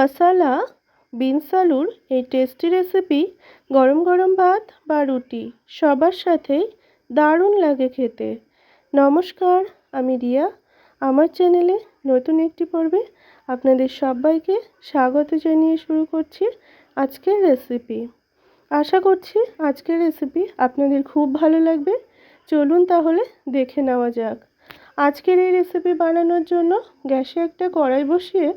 মশালা beans আলুর এই tasty recipe গরম গরম ভাত বা রুটি সবার সাথেই দারুণ লাগে খেতে। নমস্কার, আমি রিয়া। আমার চ্যানেলে নতুন একটি পর্বে আপনাদের সবাইকে স্বাগত জানিয়ে শুরু করছি আজকের রেসিপি আশা করছি আজকের রেসিপি আপনাদের খুব ভালো লাগবে। চলুন তাহলে দেখে নেওয়া যাক। আজকের এই রেসিপি বানানোর জন্য গ্যাসে একটা কড়াই বসিয়ে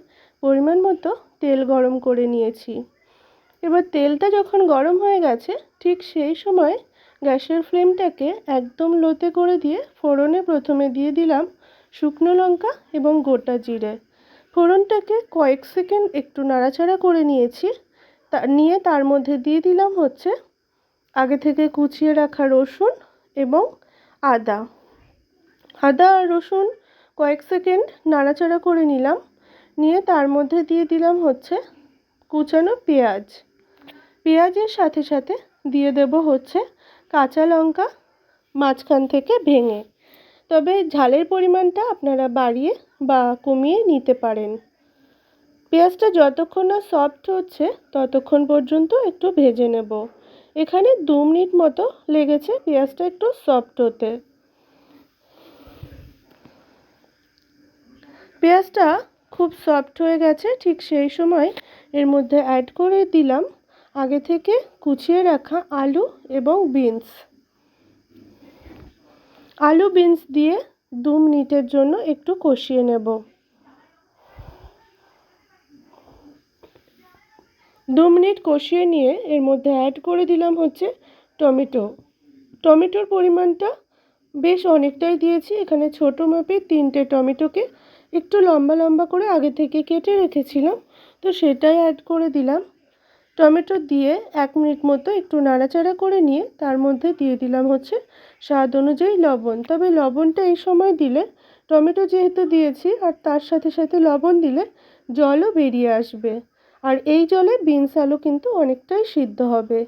পরিমাণ মতো তেল গরম করে নিয়েছি। এবার তেলটা যখন গরম হয়ে গেছে, ঠিক সেই সময় গ্যাসের ফ্লেমটাকে একদম লোতে করে দিয়ে ফোড়নে প্রথমে দিয়ে দিলাম শুকনো লঙ্কা এবং গোটা জিরে। ফোড়নটাকে কয়েক সেকেন্ড একটু নাড়াচাড়া করে নিয়েছি। তা, নিয়ে তার মধ্যে দিয়ে দিলাম হচ্ছে আগে থেকে কুচিয়ে রাখা রসুন এবং আদা। আদা আর রসুন কয়েক সেকেন্ড নাড়াচাড়া করে নিলাম। নিয়ে তার মধ্যে দিয়ে দিলাম হচ্ছে কুচানো পেঁয়াজ। পেঁয়াজের সাথে সাথে দিয়ে দেব হচ্ছে কাঁচা লঙ্কা মাঝখান থেকে ভেঙে। তবে ঝালের পরিমাণটা আপনারা বাড়িয়ে বা কমিয়ে নিতে পারেন। পেঁয়াজটা যতক্ষণ না সফট হচ্ছে ততক্ষণ পর্যন্ত একটু ভেজে নেব। এখানে দু মিনিট মতো লেগেছে পেঁয়াজটা একটু সফট হতে। পেঁয়াজটা খুব সফট হয়ে গেছে, ঠিক সেই সময় এর মধ্যে অ্যাড করে দিলাম আগে থেকে কুচিয়ে রাখা আলু এবং বিনস আলু বিনস দিয়ে দু মিনিটের জন্য একটু কষিয়ে নেব। দু মিনিট কষিয়ে নিয়ে এর মধ্যে অ্যাড করে দিলাম হচ্ছে টমেটো। টমেটোর পরিমাণটা বেশ অনেকটাই দিয়েছি, এখানে ছোটো মাপে তিনটে টমেটোকে একটু লম্বা লম্বা করে আগে থেকে কেটে রেখেছিলাম, তো সেটাই অ্যাড করে দিলাম। টমেটো দিয়ে এক মিনিট মতো একটু নাড়াচাড়া করে নিয়ে তার মধ্যে দিয়ে দিলাম হচ্ছে স্বাদ অনুযায়ী লবণ। তবে লবণটা এই সময় দিলে, টমেটো যেহেতু দিয়েছি আর তার সাথে সাথে লবণ দিলে জলও বেরিয়ে আসবে। আর এই জলে বিনস আলু কিন্তু অনেকটাই সিদ্ধ হবে।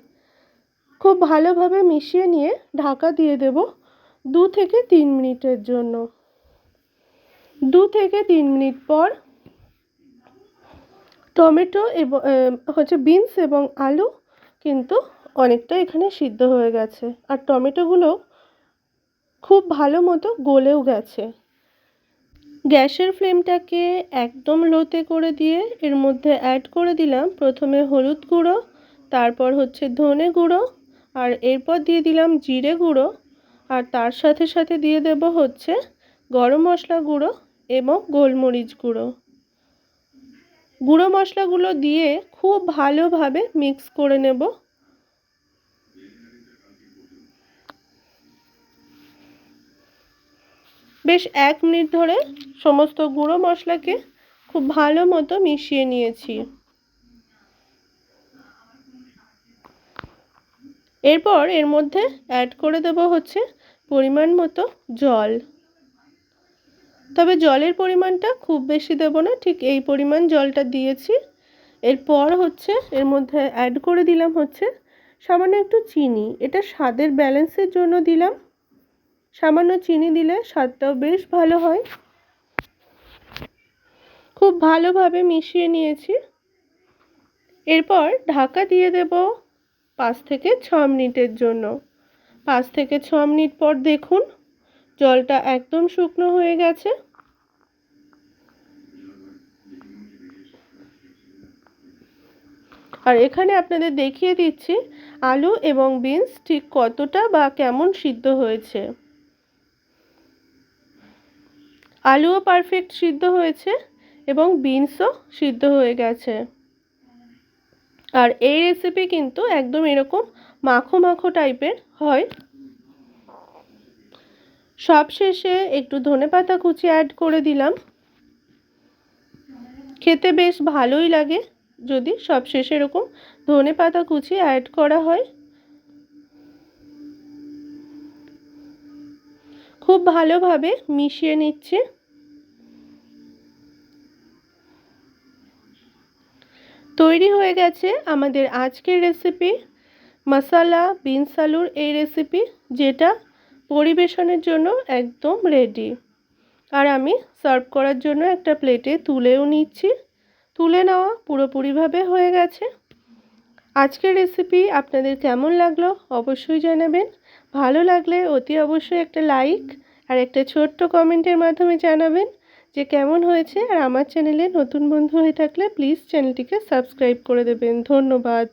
খুব ভালোভাবে মিশিয়ে নিয়ে ঢাকা দিয়ে দেব দু থেকে তিন মিনিটের জন্য। দু থেকে তিন মিনিট পর টমেটো এবং হচ্ছে বিনস এবং আলু কিন্তু অনেকটা এখানে সিদ্ধ হয়ে গেছে। আর টমেটোগুলো খুব ভালো মতো গলেও গেছে। গ্যাসের ফ্লেমটাকে একদম লোতে করে দিয়ে এর মধ্যে অ্যাড করে দিলাম। প্রথমে হলুদ গুঁড়ো, তারপর হচ্ছে ধনে গুঁড়ো, আর এরপর দিয়ে দিলাম জিরে গুঁড়ো। আর তার সাথে সাথে দিয়ে দেব হচ্ছে গরম মশলা গুঁড়ো। এবং গোলমরিচ গুঁড়ো। গুঁড়ো মশলাগুলো দিয়ে খুব ভালোভাবে মিক্স করে নেব। বেশ এক মিনিট ধরে সমস্ত গুঁড়ো মশলাকে খুব ভালো মতো মিশিয়ে নিয়েছি। এরপর এর মধ্যে অ্যাড করে দেব হচ্ছে পরিমাণ মতো জল। তবে জলের পরিমাণটা খুব বেশি দেব না, ঠিক এই পরিমাণ জলটা দিয়েছি। এরপর হচ্ছে, এর মধ্যে অ্যাড করে দিলাম হচ্ছে সামান্য একটু চিনি। এটা স্বাদের ব্যালেন্সের জন্য দিলাম। সামান্য চিনি দিলে স্বাদটাও বেশ ভালো হয়। খুব ভালোভাবে মিশিয়ে নিয়েছি। এরপর ঢাকা দিয়ে দেব পাঁচ থেকে ছ মিনিটের জন্য। পাঁচ থেকে ছ মিনিট পর দেখুন জলটা একদম শুকনো হয়ে গেছে। আর এখানে আপনাদের দেখিয়ে দিচ্ছি আলু এবং বিনস ঠিক কতটা বা কেমন সিদ্ধ হয়েছে। আলুও পারফেক্ট সিদ্ধ হয়েছে এবং বিনসও সিদ্ধ হয়ে গেছে। আর এই রেসিপি কিন্তু একদম এরকম মাখো মাখো টাইপের হয়। সব শেষে একটু ধনে পাতা কুচি অ্যাড করে দিলাম। খেতে বেশ ভালোই লাগে যদি সব শেষে এরকম ধনে পাতা কুচি অ্যাড করা হয়। খুব ভালোভাবে মিশিয়ে নিচ্ছে। তৈরি হয়ে গেছে আমাদের আজকের রেসিপি মশালা বিনস আলুর এই রেসিপি যেটা পরিবেশনের জন্য একদম রেডি আর আমি সার্ভ করার জন্য একটা প্লেটে তুলেও নিচ্ছি। তুলে নেওয়া পুরোপুরিভাবে হয়ে গেছে। আজকের রেসিপি আপনাদের কেমন লাগল অবশ্যই জানাবেন। ভালো লাগলে অতি অবশ্যই একটা লাইক আর একটা ছোট্ট কমেন্টের মাধ্যমে জানাবেন যে কেমন হয়েছে। আর আমার চ্যানেলে নতুন বন্ধু হয়ে থাকলে প্লিজ চ্যানেলটিকে সাবস্ক্রাইব করে দেবেন। ধন্যবাদ।